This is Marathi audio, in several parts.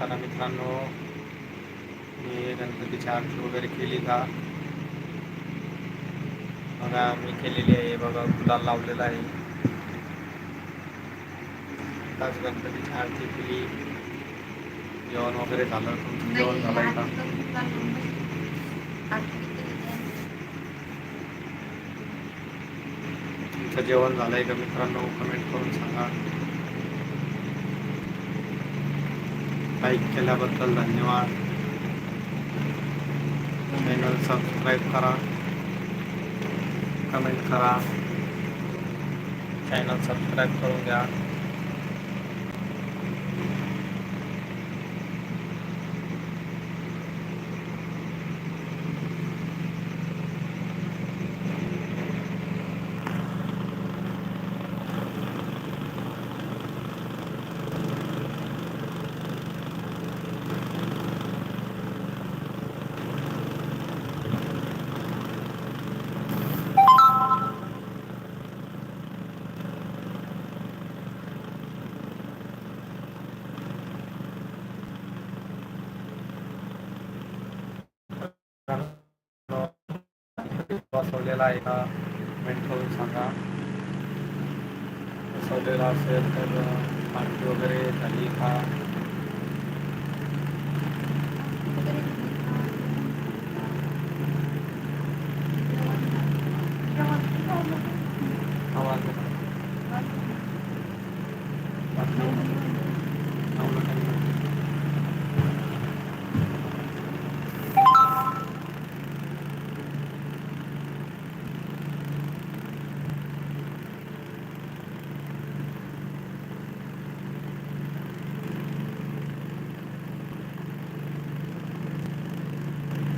करा मित्रांनो मी गणपतीची आरती वगैरे केली का? बघा मी केलेली आहे. बघा गुलाल लावलेला आहे. आताच गणपतीची आरती केली. जेवण वगैरे झालं. तुमचं जेवण झालं का? तुमचं जेवण झालं आहे का मित्रांनो? कमेंट करून सांगा. लाईक केल्याबद्दल धन्यवाद. चॅनल सबस्क्राईब करा. कमेंट करा. चॅनल सबस्क्राईब करून घ्या. बसवलेला आहे का? कमेंट करून सांगा. बसवलेला असेल तर पार्टी वगैरे झाली का? आवाज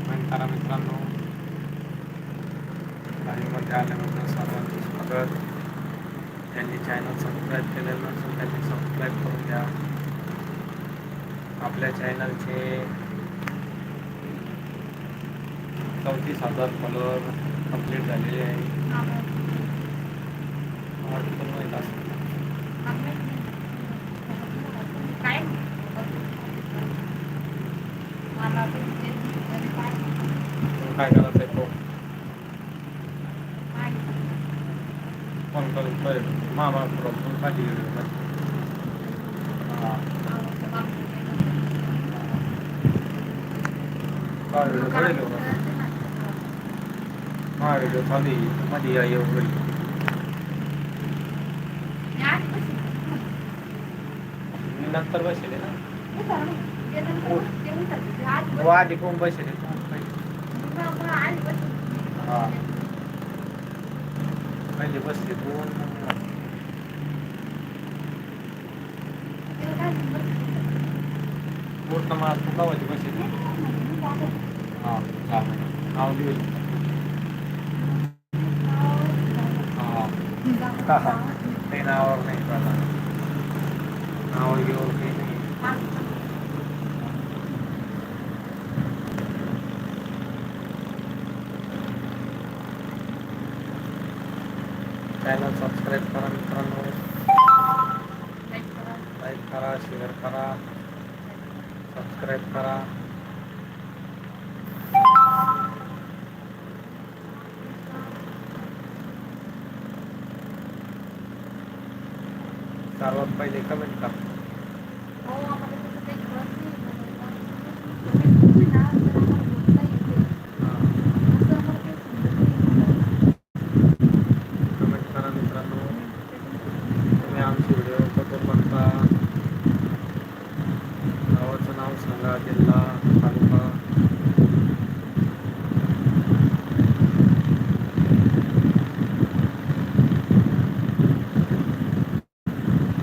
कमेंट करा मित्रांनो लाईव्हमध्ये आल्यानंतर सर्वांचं स्वागत त्यांनी चॅनल सबस्क्राईब केलेलं नसेल त्यांनी सबस्क्राईब करून द्या. आपल्या चॅनलचे चौतीस हजार फॉलोअर कंप्लीट झालेले आहे. काय? करायचं आहे तो फोन करून पहिले मामा फोन पाठी हां काय व्हिडिओ कळेल का हा व्हिडिओ चालू आहे मध्ये या येऊ घरी मी नंतर बसेल ना हो आधी कोण बसेल हां पहिले बसले दोन पूर्ण मला तू कावाची बसेल. हां चालेल नाव घेऊ हा. हां ते नावावर नाही कळणार नाव घेऊन काही नाही. चॅनल सबस्क्राईब करा मित्रांनो. लाईक करा. शेअर करा. सबस्क्राईब करा. सर्वात पहिले कमेंट करा.